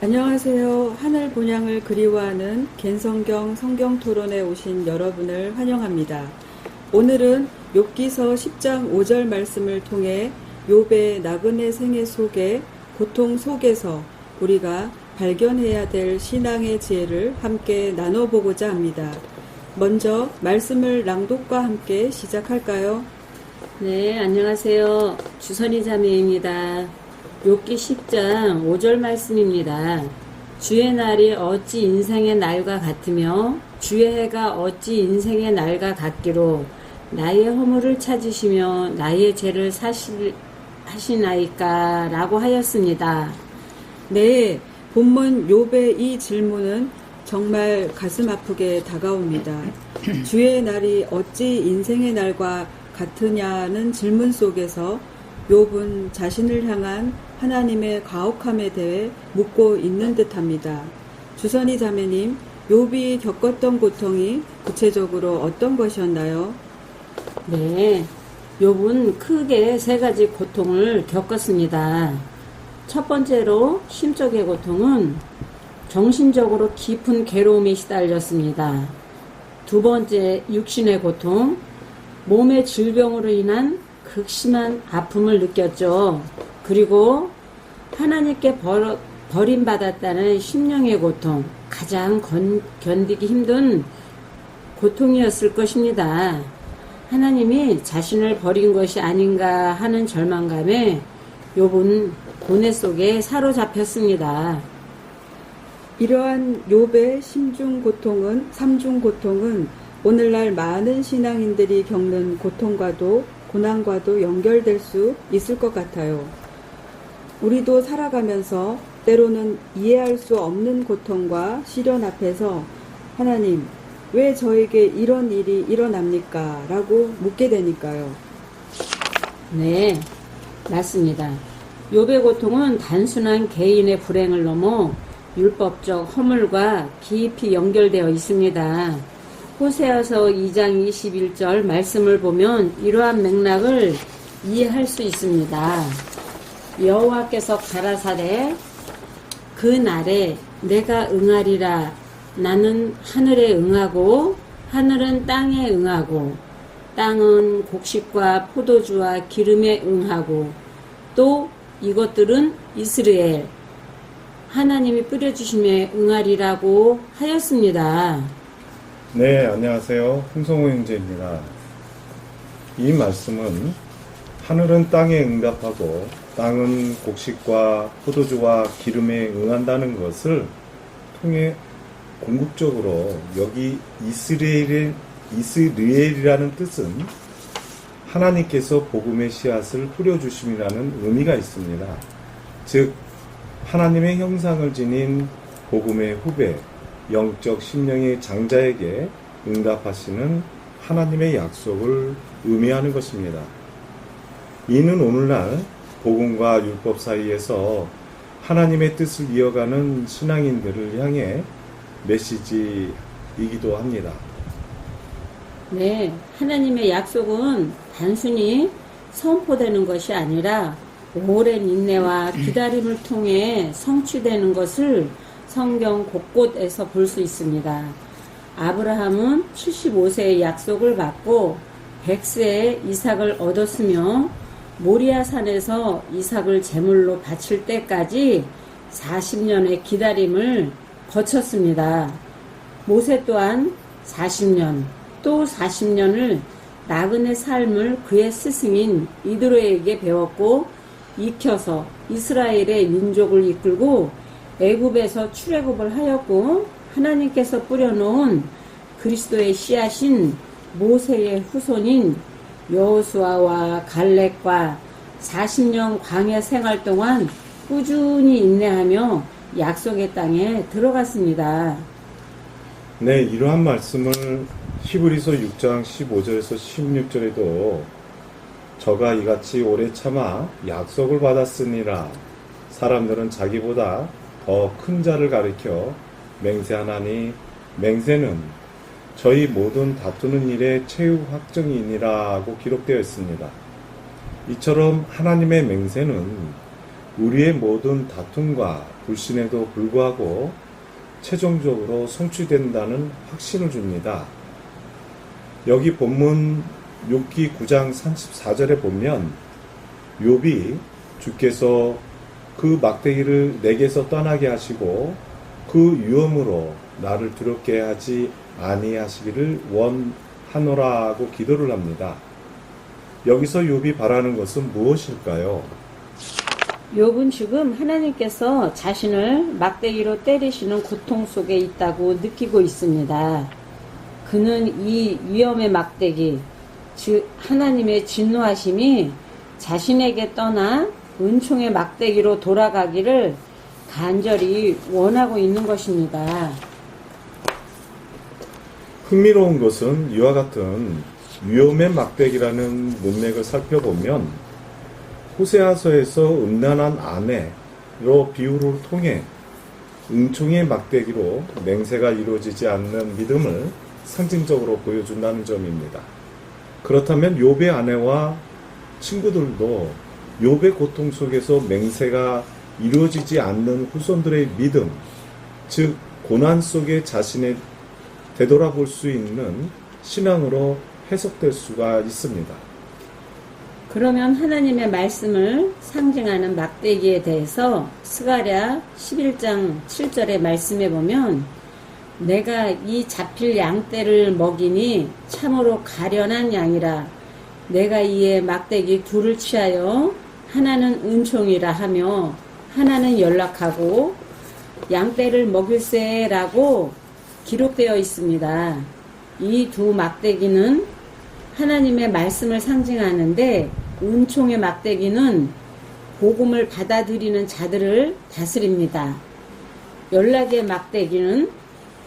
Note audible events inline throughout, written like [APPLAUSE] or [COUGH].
안녕하세요. 하늘 본향을 그리워하는 겐성경 성경 토론에 오신 여러분을 환영합니다. 오늘은 욥기서 10장 5절 말씀을 통해 욥의 나그네 생애 속에 고통 속에서 우리가 발견해야 될 신앙의 지혜를 함께 나눠보고자 합니다. 먼저 말씀을 낭독과 함께 시작할까요? 네, 안녕하세요. 주선희 자매입니다. 욥기 10장 5절 말씀입니다. 주의 날이 어찌 인생의 날과 같으며 주의 해가 어찌 인생의 날과 같기로 나의 허물을 찾으시며 나의 죄를 사실 하시나이까 라고 하였습니다. 네, 본문 욥의 이 질문은 정말 가슴 아프게 다가옵니다. 주의 날이 어찌 인생의 날과 같으냐는 질문 속에서 욥은 자신을 향한 하나님의 가혹함에 대해 묻고 있는 듯합니다. 주선희 자매님, 욥이 겪었던 고통이 구체적으로 어떤 것이었나요? 네, 욥은 크게 세 가지 고통을 겪었습니다. 첫 번째로 심적의 고통은 정신적으로 깊은 괴로움에 시달렸습니다. 두 번째 육신의 고통, 몸의 질병으로 인한 극심한 아픔을 느꼈죠. 그리고 하나님께 벌, 버림받았다는 심령의 고통, 가장 건, 견디기 힘든 고통이었을 것입니다. 하나님이 자신을 버린 것이 아닌가 하는 절망감에 욥은 고뇌 속에 사로잡혔습니다. 이러한 욥의 심중 고통은 삼중 고통은 오늘날 많은 신앙인들이 겪는 고통과도 고난과도 연결될 수 있을 것 같아요. 우리도 살아가면서 때로는 이해할 수 없는 고통과 시련 앞에서 하나님, 왜 저에게 이런 일이 일어납니까? 라고 묻게 되니까요. 네, 맞습니다. 욥의 고통은 단순한 개인의 불행을 넘어 율법적 허물과 깊이 연결되어 있습니다. 호세아서 2장 21절 말씀을 보면 이러한 맥락을 이해할 수 있습니다. 여호와께서 가라사대 그 날에 내가 응하리라 나는 하늘에 응하고 하늘은 땅에 응하고 땅은 곡식과 포도주와 기름에 응하고 또 이것들은 이스라엘 하나님이 뿌려주심에 응하리라고 하였습니다. 네, 안녕하세요. 홍성호 형제입니다. 이 말씀은 하늘은 땅에 응답하고 땅은 곡식과 포도주와 기름에 응한다는 것을 통해 궁극적으로 여기 이스라엘, 이스라엘이라는 뜻은 하나님께서 복음의 씨앗을 뿌려주심이라는 의미가 있습니다. 즉, 하나님의 형상을 지닌 복음의 후배, 영적 심령의 장자에게 응답하시는 하나님의 약속을 의미하는 것입니다. 이는 오늘날 복음과 율법 사이에서 하나님의 뜻을 이어가는 신앙인들을 향해 메시지이기도 합니다. 네, 하나님의 약속은 단순히 선포되는 것이 아니라 오랜 인내와 기다림을 통해 성취되는 것을 성경 곳곳에서 볼 수 있습니다. 아브라함은 75세의 약속을 받고 100세에 이삭을 얻었으며 모리아 산에서 이삭을 제물로 바칠 때까지 40년의 기다림을 거쳤습니다. 모세 또한 40년, 또 40년을 나그네 삶을 그의 스승인 이드로에게 배웠고 익혀서 이스라엘의 민족을 이끌고 애굽에서 출애굽을 하였고 하나님께서 뿌려놓은 그리스도의 씨앗인 모세의 후손인 여호수아와 갈렙과 40년 광야 생활 동안 꾸준히 인내하며 약속의 땅에 들어갔습니다. 네, 이러한 말씀을 히브리서 6장 15절에서 16절에도 저가 이같이 오래 참아 약속을 받았으니라 사람들은 자기보다 더큰 자를 가리켜 맹세하나니 맹세는 저희 모든 다투는 일의 최후 확정이니라고 기록되어 있습니다. 이처럼 하나님의 맹세는 우리의 모든 다툼과 불신에도 불구하고 최종적으로 성취된다는 확신을 줍니다. 여기 본문 6기 9장 34절에 보면 욥이 주께서 그 막대기를 내게서 떠나게 하시고 그 위험으로 나를 두렵게 하지 아니하시기를 원하노라고 기도를 합니다. 여기서 욥이 바라는 것은 무엇일까요? 욥은 지금 하나님께서 자신을 막대기로 때리시는 고통 속에 있다고 느끼고 있습니다. 그는 이 위험의 막대기, 즉 하나님의 진노하심이 자신에게 떠나 은총의 막대기로 돌아가기를 간절히 원하고 있는 것입니다. 흥미로운 것은 이와 같은 위험의 막대기라는 문맥을 살펴보면 호세아서에서 음란한 아내로 비유를 통해 은총의 막대기로 맹세가 이루어지지 않는 믿음을 상징적으로 보여준다는 점입니다. 그렇다면 욥의 아내와 친구들도 욥의 고통 속에서 맹세가 이루어지지 않는 후손들의 믿음, 즉 고난 속에 자신의 되돌아볼 수 있는 신앙으로 해석될 수가 있습니다. 그러면 하나님의 말씀을 상징하는 막대기에 대해서 스가랴 11장 7절의 말씀에 보면 내가 이 잡힐 양떼를 먹이니 참으로 가련한 양이라 내가 이에 막대기 둘을 취하여 하나는 은총이라 하며 하나는 연락하고 양떼를 먹일세라고 기록되어 있습니다. 이 두 막대기는 하나님의 말씀을 상징하는데 은총의 막대기는 복음을 받아들이는 자들을 다스립니다. 연락의 막대기는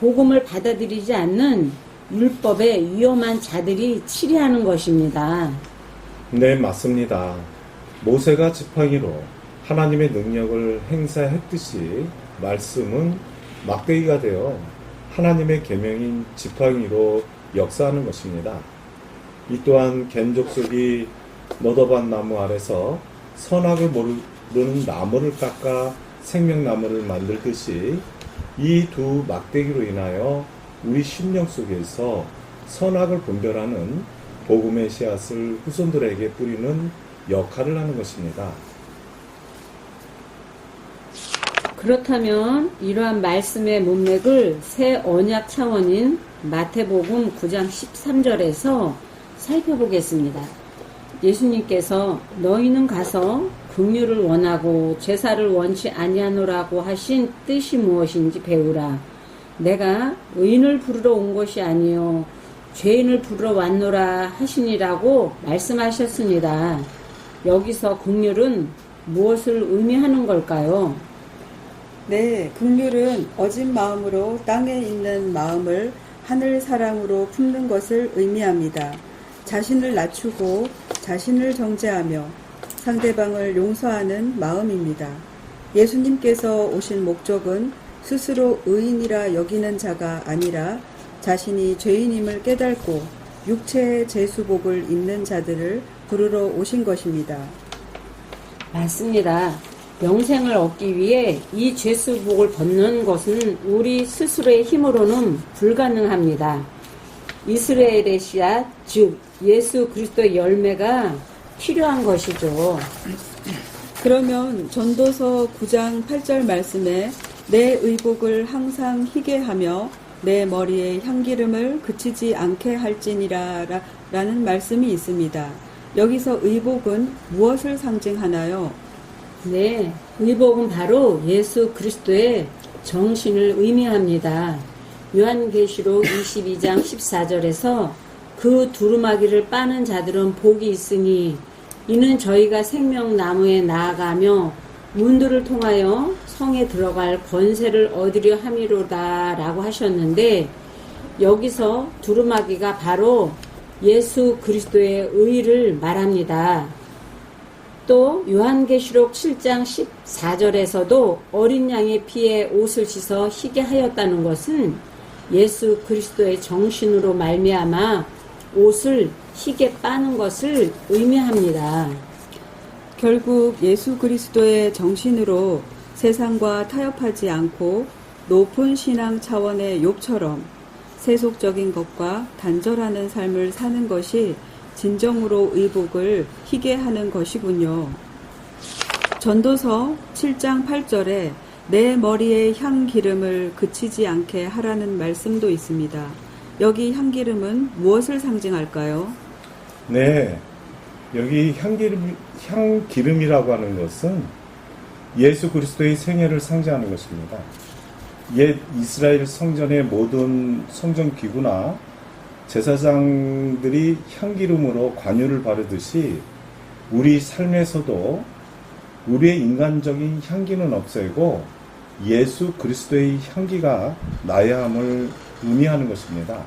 복음을 받아들이지 않는 율법의 위험한 자들이 치리하는 것입니다. 네, 맞습니다. 모세가 지팡이로 하나님의 능력을 행사했듯이 말씀은 막대기가 되어 하나님의 계명인 지팡이로 역사하는 것입니다. 이 또한 겐족속이 너더반 나무 아래서 선악을 모르는 나무를 깎아 생명나무를 만들듯이 이 두 막대기로 인하여 우리 심령 속에서 선악을 분별하는 복음의 씨앗을 후손들에게 뿌리는 역할을 하는 것입니다. 그렇다면 이러한 말씀의 문맥을 새 언약 차원인 마태복음 9장 13절에서 살펴보겠습니다. 예수님께서 너희는 가서 긍휼을 원하고 제사를 원치 아니하노라고 하신 뜻이 무엇인지 배우라. 내가 의인을 부르러 온 것이 아니요 죄인을 부르러 왔노라 하시니라고 말씀하셨습니다. 여기서 긍휼은 무엇을 의미하는 걸까요? 네, 긍휼은 어진 마음으로 땅에 있는 마음을 하늘 사랑으로 품는 것을 의미합니다. 자신을 낮추고 자신을 정죄하며 상대방을 용서하는 마음입니다. 예수님께서 오신 목적은 스스로 의인이라 여기는 자가 아니라 자신이 죄인임을 깨닫고 육체의 제수복을 입는 자들을 부르러 오신 것입니다. 맞습니다. 영생을 얻기 위해 이 죄수복을 벗는 것은 우리 스스로의 힘으로는 불가능합니다. 이스라엘의 씨앗, 즉 예수 그리스도의 열매가 필요한 것이죠. 그러면 전도서 9장 8절 말씀에 내 의복을 항상 희게 하며 내 머리에 향기름을 그치지 않게 할지니라 라- 라는 말씀이 있습니다. 여기서 의복은 무엇을 상징하나요? 네, 의복은 바로 예수 그리스도의 정신을 의미합니다. 요한계시록 [LAUGHS] 22장 14절에서 그 두루마기를 빠는 자들은 복이 있으니 이는 저희가 생명나무에 나아가며 문들을 통하여 성에 들어갈 권세를 얻으려 함이로다 라고 하셨는데 여기서 두루마기가 바로 예수 그리스도의 의를 말합니다. 또 요한계시록 7장 14절에서도 어린 양의 피에 옷을 씻어 희게 하였다는 것은 예수 그리스도의 정신으로 말미암아 옷을 희게 빠는 것을 의미합니다. 결국 예수 그리스도의 정신으로 세상과 타협하지 않고 높은 신앙 차원의 욥처럼 세속적인 것과 단절하는 삶을 사는 것이 진정으로 의복을 희게 하는 것이군요. 전도서 7장 8절에 내 머리에 향 기름을 그치지 않게 하라는 말씀도 있습니다. 여기 향 기름은 무엇을 상징할까요? 네, 여기 향기름, 향기름이라고 하는 것은 예수 그리스도의 생애를 상징하는 것입니다. 옛 이스라엘 성전의 모든 성전 기구나 제사장들이 향기름으로 관유를 바르듯이 우리 삶에서도 우리의 인간적인 향기는 없애고 예수 그리스도의 향기가 나야 함을 의미하는 것입니다.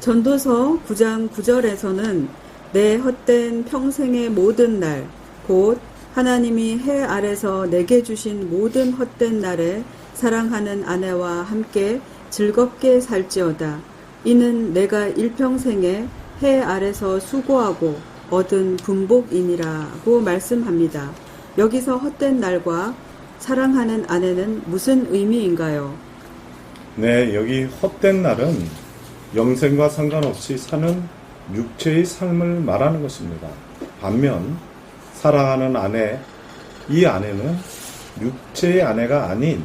전도서 9장 9절에서는 내 헛된 평생의 모든 날, 곧 하나님이 해 아래서 내게 주신 모든 헛된 날에 사랑하는 아내와 함께 즐겁게 살지어다. 이는 내가 일평생에 해 아래서 수고하고 얻은 분복이니라고 말씀합니다. 여기서 헛된 날과 사랑하는 아내는 무슨 의미인가요? 네, 여기 헛된 날은 영생과 상관없이 사는 육체의 삶을 말하는 것입니다. 반면 사랑하는 아내, 이 아내는 육체의 아내가 아닌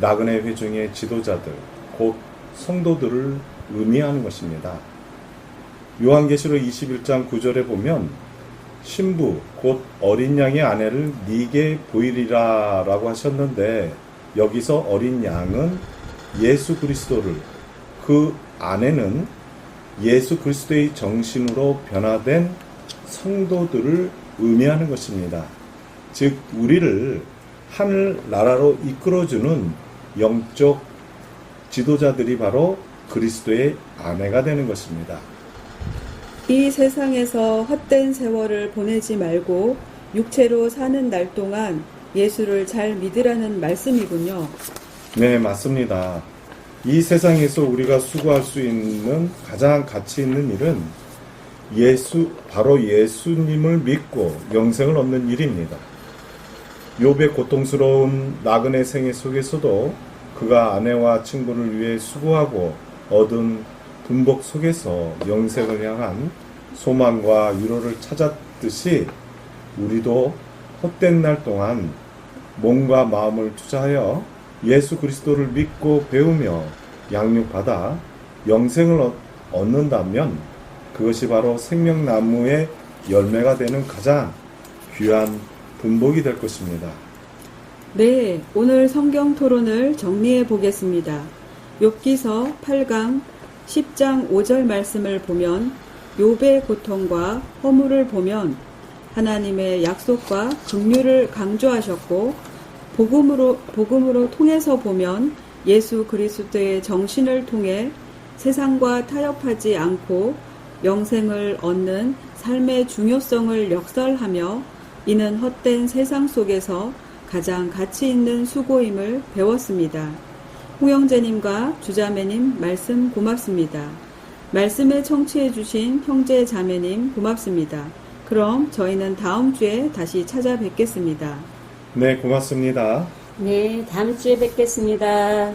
나그네 회중의 지도자들, 곧 성도들을 의미하는 것입니다. 요한계시록 21장 9절에 보면 신부 곧 어린 양의 아내를 네게 보이리라라고 하셨는데 여기서 어린 양은 예수 그리스도를 그 아내는 예수 그리스도의 정신으로 변화된 성도들을 의미하는 것입니다. 즉 우리를 하늘 나라로 이끌어주는 영적 지도자들이 바로 그리스도의 아내가 되는 것입니다. 이 세상에서 헛된 세월을 보내지 말고 육체로 사는 날 동안 예수를 잘 믿으라는 말씀이군요. 네, 맞습니다. 이 세상에서 우리가 수고할 수 있는 가장 가치 있는 일은 예수, 바로 예수님을 믿고 영생을 얻는 일입니다. 욥의 고통스러운 나그네 생애 속에서도 그가 아내와 친구를 위해 수고하고 얻은 분복 속에서 영생을 향한 소망과 위로를 찾았듯이 우리도 헛된 날 동안 몸과 마음을 투자하여 예수 그리스도를 믿고 배우며 양육받아 영생을 얻- 얻는다면 그것이 바로 생명나무의 열매가 되는 가장 귀한 분복이 될 것입니다. 네, 오늘 성경 토론을 정리해 보겠습니다. 욥기서 8강 10장 5절 말씀을 보면 욥의 고통과 허물을 보면 하나님의 약속과 긍휼을 강조하셨고 복음으로 복음으로 통해서 보면 예수 그리스도의 정신을 통해 세상과 타협하지 않고 영생을 얻는 삶의 중요성을 역설하며 이는 헛된 세상 속에서 가장 가치 있는 수고임을 배웠습니다. 홍영재님과 주자매님 말씀 고맙습니다. 말씀에 청취해주신 형제 자매님 고맙습니다. 그럼 저희는 다음 주에 다시 찾아뵙겠습니다. 네, 고맙습니다. 네, 다음 주에 뵙겠습니다.